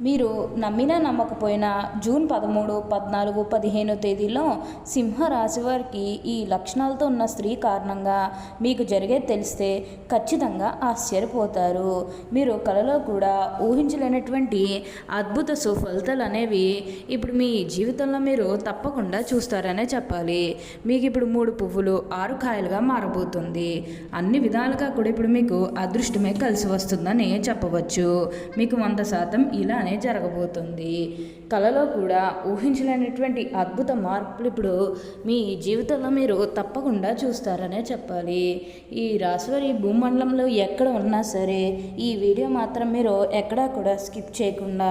మీరు నమ్మినా నమ్మకపోయినా జూన్ పదమూడు పద్నాలుగు పదిహేను తేదీలో సింహరాశి వారికి ఈ లక్షణాలతో ఉన్న స్త్రీ కారణంగా మీకు జరిగేది తెలిస్తే ఖచ్చితంగా ఆశ్చర్యపోతారు. మీరు కలలో కూడా ఊహించలేనటువంటి అద్భుత సుఫలితాలు అనేవి ఇప్పుడు మీ జీవితంలో మీరు తప్పకుండా చూస్తారనే చెప్పాలి. మీకు ఇప్పుడు మూడు పువ్వులు ఆరు కాయలుగా మారబోతుంది. అన్ని విధాలుగా కూడా ఇప్పుడు మీకు అదృష్టమే కలిసి వస్తుందని చెప్పవచ్చు. మీకు వంద శాతం ఇలా ఇలానే జరగబోతుంది. కళలో కూడా ఊహించలేనటువంటి అద్భుత మార్పులు ఇప్పుడు మీ జీవితంలో మీరు తప్పకుండా చూస్తారనే చెప్పాలి. ఈ రాశివారి భూమండలంలో ఎక్కడ ఉన్నా సరే ఈ వీడియో మాత్రం మీరు ఎక్కడా కూడా స్కిప్ చేయకుండా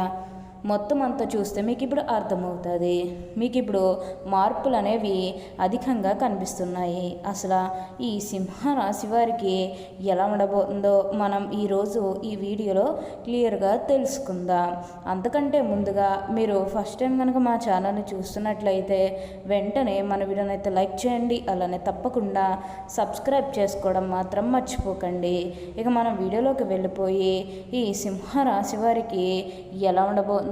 మొత్తం అంతా చూస్తే మీకు ఇప్పుడు అర్థమవుతుంది. మీకు ఇప్పుడు మార్పులు అనేవి అధికంగా కనిపిస్తున్నాయి. అసలు ఈ సింహ రాశి వారికి ఎలా ఉండబోతుందో మనం ఈరోజు ఈ వీడియోలో క్లియర్గా తెలుసుకుందాం. అంతకంటే ముందుగా మీరు ఫస్ట్ టైం కనుక మా ఛానల్ని చూస్తున్నట్లయితే వెంటనే మన వీడియోని అయితే లైక్ చేయండి. అలానే తప్పకుండా సబ్స్క్రైబ్ చేసుకోవడం మాత్రం మర్చిపోకండి. ఇక మనం వీడియోలోకి వెళ్ళిపోయి ఈ సింహ రాశి వారికి ఎలా ఉండబోతుందో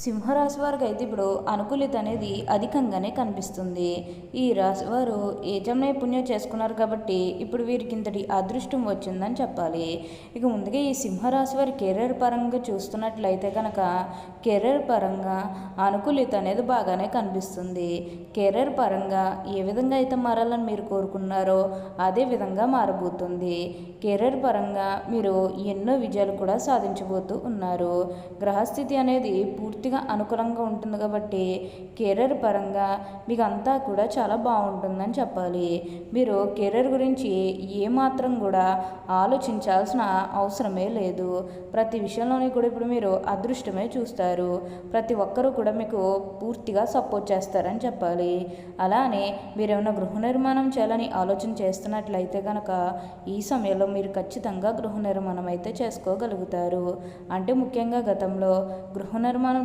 సింహరాశి వారికి అయితే ఇప్పుడు అనుకూలిత అనేది అధికంగానే కనిపిస్తుంది. ఈ రాశి వారు ఏజం నైపుణ్యం చేసుకున్నారు కాబట్టి ఇప్పుడు వీరికి ఇంతటి అదృష్టం వచ్చిందని చెప్పాలి. ఇక ముందుగా ఈ సింహరాశి వారి కెరీర్ పరంగా చూస్తున్నట్లయితే కనుక కెరీర్ పరంగా అనుకూలిత అనేది బాగానే కనిపిస్తుంది. కెరీర్ పరంగా ఏ విధంగా అయితే మారాలని మీరు కోరుకున్నారో అదే విధంగా మారబోతుంది. కెరీర్ పరంగా మీరు ఎన్నో విజయాలు కూడా సాధించబోతూ ఉన్నారు. గ్రహస్థితి అనేది పూర్తి పూర్తిగా అనుకూలంగా ఉంటుంది కాబట్టి కెరీర్ పరంగా మీకు అంతా కూడా చాలా బాగుంటుందని చెప్పాలి. మీరు కెరీర్ గురించి ఏమాత్రం కూడా ఆలోచించాల్సిన అవసరమే లేదు. ప్రతి విషయంలోని కూడా ఇప్పుడు మీరు అదృష్టమే చూస్తారు. ప్రతి ఒక్కరూ కూడా మీకు పూర్తిగా సపోర్ట్ చేస్తారని చెప్పాలి. అలానే మీరు ఏమైనా గృహ నిర్మాణం చేయాలని ఆలోచన చేస్తున్నట్లయితే కనుక ఈ సమయంలో మీరు ఖచ్చితంగా గృహ నిర్మాణం అయితే చేసుకోగలుగుతారు. అంటే ముఖ్యంగా గతంలో గృహ నిర్మాణం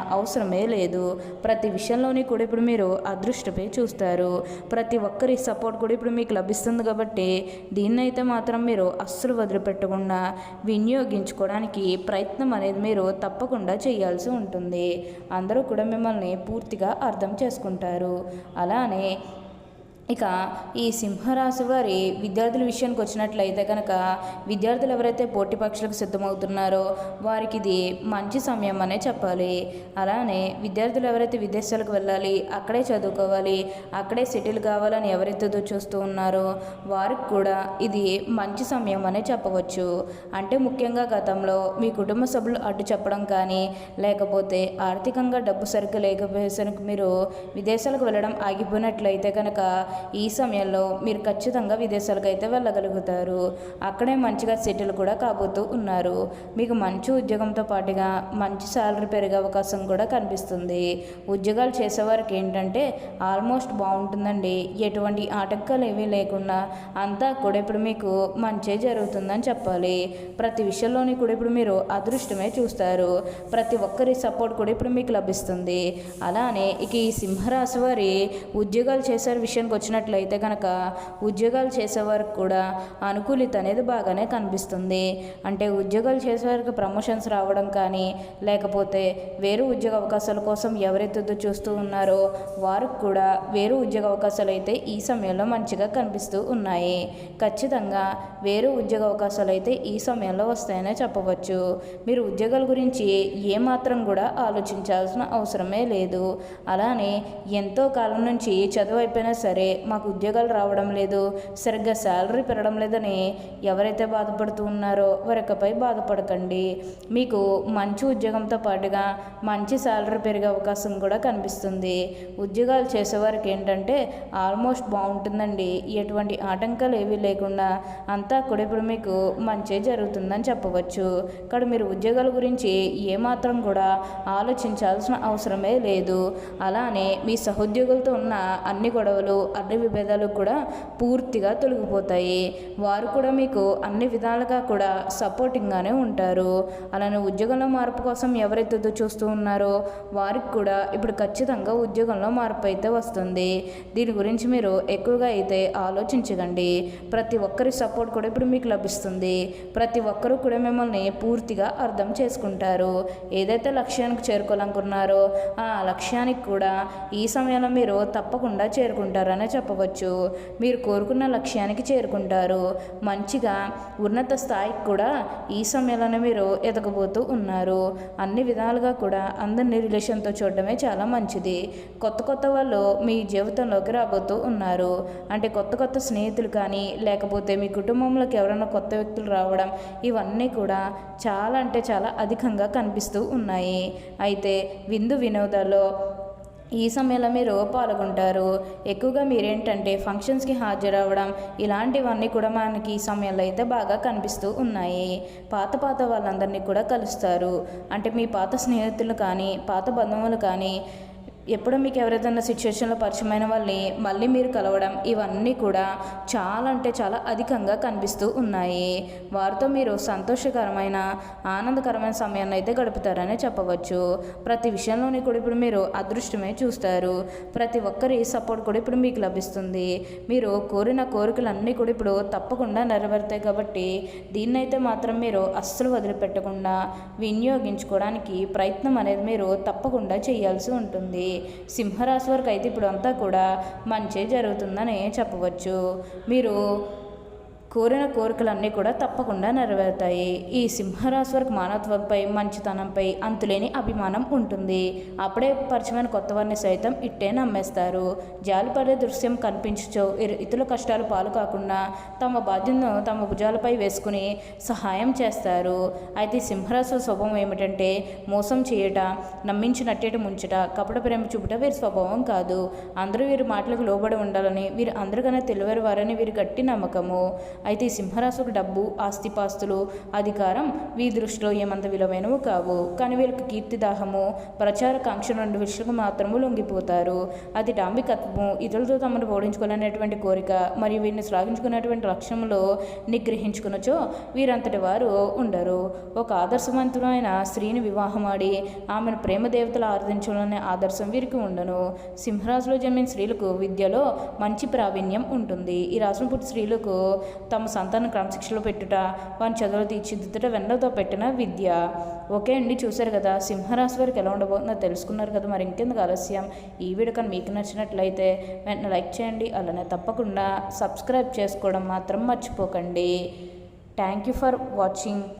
అవసరమే లేదు. ప్రతి విషయంలోని కూడా ఇప్పుడు మీరు అదృష్టపై చూస్తారు. ప్రతి ఒక్కరి సపోర్ట్ కూడా ఇప్పుడు మీకు లభిస్తుంది కాబట్టి దీన్నైతే మాత్రం మీరు అస్సలు వదిలిపెట్టకుండా వినియోగించుకోవడానికి ప్రయత్నం అనేది మీరు తప్పకుండా చేయాల్సి ఉంటుంది. అందరూ కూడా మిమ్మల్ని పూర్తిగా అర్థం చేసుకుంటారు. అలానే ఇక ఈ సింహరాశి వారి విద్యార్థుల విషయానికి వచ్చినట్లయితే కనుక విద్యార్థులు ఎవరైతే పోటీ పక్షులకు సిద్ధమవుతున్నారో వారికి ఇది మంచి సమయం అనే చెప్పాలి. అలానే విద్యార్థులు ఎవరైతే విదేశాలకు వెళ్ళాలి అక్కడే చదువుకోవాలి అక్కడే సెటిల్ కావాలని ఎవరైతే చూస్తూ ఉన్నారో వారికి కూడా ఇది మంచి సమయం అనే చెప్పవచ్చు. అంటే ముఖ్యంగా గతంలో మీ కుటుంబ సభ్యులు అడ్డు చెప్పడం కానీ లేకపోతే ఆర్థికంగా డబ్బు సరిగ్గా లేకపోయేసరికి మీరు విదేశాలకు వెళ్ళడం ఆగిపోయినట్లయితే కనుక ఈ సమయంలో మీరు ఖచ్చితంగా విదేశాలకు అయితే వెళ్ళగలుగుతారు. అక్కడే మంచిగా సెటిల్ కూడా కాబోతూ ఉన్నారు. మీకు మంచి ఉద్యోగంతో పాటుగా మంచి శాలరీ పెరిగే అవకాశం కూడా కనిపిస్తుంది. ఉద్యోగాలు చేసేవారికి ఏంటంటే ఆల్మోస్ట్ బాగుంటుందండి. ఎటువంటి ఆటంకాలు ఏమీ లేకుండా అంతా కూడా ఇప్పుడు మీకు మంచే జరుగుతుందని చెప్పాలి. ప్రతి విషయంలోని కూడా ఇప్పుడు మీరు అదృష్టమే చూస్తారు. ప్రతి ఒక్కరి సపోర్ట్ కూడా ఇప్పుడు మీకు లభిస్తుంది. అలానే ఇక ఈ సింహరాశి వారి ఉద్యోగాలు చేసే విషయానికి వచ్చినట్లయితే కనుక ఉద్యోగాలు చేసేవారికి కూడా అనుకూలిత అనేది బాగానే కనిపిస్తుంది. అంటే ఉద్యోగాలు చేసేవారికి ప్రమోషన్స్ రావడం కానీ లేకపోతే వేరే ఉద్యోగ అవకాశాల కోసం ఎవరైతే చూస్తూ ఉన్నారో వారికి కూడా వేరే ఉద్యోగ అవకాశాలు అయితే ఈ సమయంలో మంచిగా కనిపిస్తూ ఉన్నాయి. ఖచ్చితంగా వేరే ఉద్యోగ అవకాశాలు అయితే ఈ సమయంలో వస్తాయనే చెప్పవచ్చు. మీరు ఉద్యోగాల గురించి ఏమాత్రం కూడా ఆలోచించాల్సిన అవసరమే లేదు. అలానే ఎంతో కాలం నుంచి చదువు అయిపోయినా సరే మాకు ఉద్యోగాలు రావడం లేదు సరిగ్గా శాలరీ పెరగడం లేదని ఎవరైతే బాధపడుతూ ఉన్నారో వారికపై బాధపడకండి. మీకు మంచి ఉద్యోగంతో పాటుగా మంచి శాలరీ పెరిగే అవకాశం కూడా కనిపిస్తుంది. ఉద్యోగాలు చేసేవారికి ఏంటంటే ఆల్మోస్ట్ బాగుంటుందండి. ఎటువంటి ఆటంకాలు ఏవీ లేకుండా అంతా కూడా ఇప్పుడు మీకు మంచి జరుగుతుందని చెప్పవచ్చు. ఇక్కడ మీరు ఉద్యోగాల గురించి ఏమాత్రం కూడా ఆలోచించాల్సిన అవసరమే లేదు. అలానే మీ సహోద్యోగులతో ఉన్న అన్ని గొడవలు అన్ని విభేదాలు కూడా పూర్తిగా తొలగిపోతాయి. వారు కూడా మీకు అన్ని విధాలుగా కూడా సపోర్టింగ్గానే ఉంటారు. అలానే ఉద్యోగంలో మార్పు కోసం ఎవరైతే ఎదురు చూస్తూ ఉన్నారో వారికి కూడా ఇప్పుడు ఖచ్చితంగా ఉద్యోగంలో మార్పు అయితే వస్తుంది. దీని గురించి మీరు ఎక్కువగా అయితే ఆలోచించకండి. ప్రతి ఒక్కరి సపోర్ట్ కూడా ఇప్పుడు మీకు లభిస్తుంది. ప్రతి ఒక్కరూ కూడా మిమ్మల్ని పూర్తిగా అర్థం చేసుకుంటారు. ఏదైతే లక్ష్యానికి చేరుకోవాలనుకున్నారో ఆ లక్ష్యానికి కూడా ఈ సమయంలో మీరు తప్పకుండా చేరుకుంటారని చెప్పవచ్చు. మీరు కోరుకున్న లక్ష్యానికి చేరుకుంటారు. మంచిగా ఉన్నత స్థాయికి కూడా ఈ సమయంలోనే మీరు ఎదగబోతూ ఉన్నారు. అన్ని విధాలుగా కూడా అందరినీ రిలేషన్తో చూడడమే చాలా మంచిది. కొత్త కొత్త వాళ్ళు మీ జీవితంలోకి రాబోతూ ఉన్నారు. అంటే కొత్త కొత్త స్నేహితులు కానీ లేకపోతే మీ కుటుంబంలోకి ఎవరైనా కొత్త వ్యక్తులు రావడం ఇవన్నీ కూడా చాలా అంటే చాలా అధికంగా కనిపిస్తూ ఉన్నాయి. అయితే విందు వినోదాల్లో ఈ సమయంలో మీరు పాల్గొంటారు. ఎక్కువగా మీరేంటంటే ఫంక్షన్స్కి హాజరవ్వడం ఇలాంటివన్నీ కూడా మనకి ఈ సమయంలో అయితే బాగా కనిపిస్తూ ఉన్నాయి. పాత పాత వాళ్ళందరినీ కూడా కలుస్తారు. అంటే మీ పాత స్నేహితులు కానీ పాత బంధువులు కానీ ఎప్పుడో మీకు ఎవరైనా సిచ్యువేషన్లో పరిచయమైన వాళ్ళని మళ్ళీ మీరు కలవడం ఇవన్నీ కూడా చాలా అంటే చాలా అధికంగా కనిపిస్తూ ఉన్నాయి. వారితో మీరు సంతోషకరమైన ఆనందకరమైన సమయాన్ని అయితే గడుపుతారని చెప్పవచ్చు. ప్రతి విషయంలోని కూడా ఇప్పుడు మీరు అదృష్టమే చూస్తారు. ప్రతి ఒక్కరి సపోర్ట్ కూడా ఇప్పుడు మీకు లభిస్తుంది. మీరు కోరిన కోరికలన్నీ కూడా ఇప్పుడు తప్పకుండా నెరవేరుతాయి కాబట్టి దీన్నైతే మాత్రం మీరు అస్సలు వదిలిపెట్టకుండా వినియోగించుకోవడానికి ప్రయత్నం అనేది మీరు తప్పకుండా చేయాల్సి ఉంటుంది. సింహరాశి వరకు అయితే ఇప్పుడు అంతా కూడా మంచి జరుగుతుందని చెప్పవచ్చు. మీరు కోరిన కోరికలన్నీ కూడా తప్పకుండా నెరవేరుతాయి. ఈ సింహరాశి వరకు మానవత్వంపై మంచితనంపై అంతులేని అభిమానం ఉంటుంది. అప్పుడే పరిచయమైన కొత్త వారిని సైతం ఇట్టే నమ్మేస్తారు. జాలిపడే దృశ్యం కనిపించచో ఇతరుల కష్టాలు పాలు కాకుండా తమ బాధ్యతను తమ భుజాలపై వేసుకుని సహాయం చేస్తారు. అయితే సింహరాశి స్వభావం ఏమిటంటే మోసం చేయట నమ్మించినట్టేట ముంచట కపట ప్రేమ చూపుట వీరి స్వభావం కాదు. అందరూ వీరి మాటలకు లోబడి ఉండాలని వీరు అందరికన్నా తెలివారు వారని వీరి గట్టి నమ్మకము. అయితే ఈ సింహరాశులకు డబ్బు ఆస్తిపాస్తులు అధికారం వీరి దృష్టిలో ఏమంత విలువైనవి కావు. కానీ వీళ్ళకి కీర్తిదాహము ప్రచార ప్రచారకాంక్ష రెండు విషయాలకు మాత్రము లొంగిపోతారు. అది డాంబికత్వము ఇతరులతో తమను ఓడించుకోవాలనేటువంటి కోరిక మరియు వీరిని శ్లాఘించుకునేటువంటి లక్ష్యంలో నిగ్రహించుకునచో వీరంతటి వారు ఉండరు. ఒక ఆదర్శవంతులైన స్త్రీని వివాహమాడి ఆమెను ప్రేమ దేవతలు ఆరాధించాలనే ఆదర్శం వీరికి ఉండను. సింహరాశిలో జన్మిన స్త్రీలకు విద్యలో మంచి ప్రావీణ్యం ఉంటుంది. ఈ రాశిని పుట్టి స్త్రీలకు తమ సంతానం క్రమశిక్షణలో పెట్టుట వారిని చదువులు తీర్చిదిద్దుట వెన్నతో పెట్టిన విద్య. ఓకే అండి చూశారు కదా సింహరాశి వారికి ఎలా ఉండబోతుందో తెలుసుకున్నారు కదా మరి ఇంకెందుకు ఆలస్యం? ఈ వీడియో కానీ మీకు నచ్చినట్లయితే వెంటనే లైక్ చేయండి అలానే తప్పకుండా సబ్స్క్రైబ్ చేసుకోవడం మాత్రం మర్చిపోకండి. Thank you for watching.